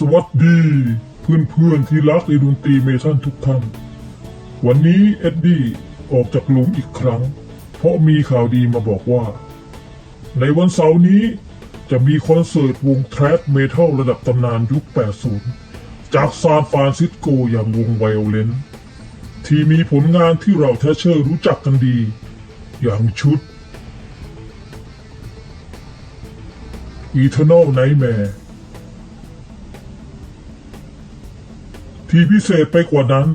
สวัสดี เพื่อนๆที่รักในดนตรีเมทัลทุกท่าน วันนี้เอ็ดดี้ออกจากหลุมอีกครั้ง เพราะมีข่าวดีมาบอกว่า ในวันเสาร์นี้จะมีคอนเสิร์ตวงแทร็เมทัลระดับตำนานยุค 80 จากซานฟรานซิสโกอย่างวงไวโอเลนที่มีผลงานที่เราแทชเชอร์รู้จักกันดี อย่างชุด Eternal Nightmare ที่พิเศษไปกว่านั้น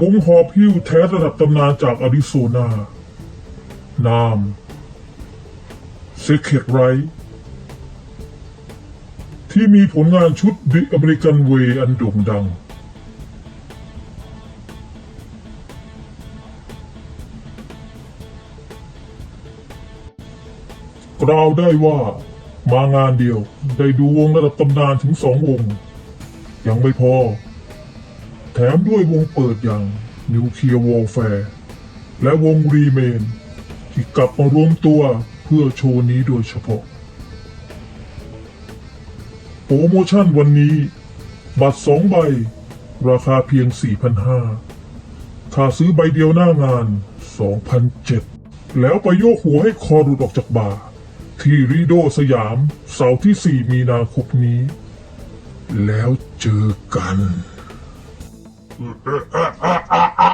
วงหอบหิ้วแท้ระดับตำนานจากอาริโซนา นาม Secret Right ที่มีผลงานชุด The American Way อันโด่งดัง กล่าวได้ว่ามางานเดียวได้ดูวงระดับตำนานถึงสองวง ยังไม่พอ มด้วยวงเปิดอย่างนิวเคลียร์วอลแฟร์และวงรีเมน ที่กลับมารวมตัวเพื่อโชว์นี้โดยเฉพาะ โปรโมชั่นวันนี้ บัตรสองใบ ราคาเพียง 4,500ถ้าซื้อใบเดียวหน้างาน 2,007 แล้วไปโยกหัวให้คอหลุดออกจากบ่า ที่รีโดสยามเสาร์ที่ 4 มีนาคมนี้ แล้วเจอกัน Ah, ah, ah, ah.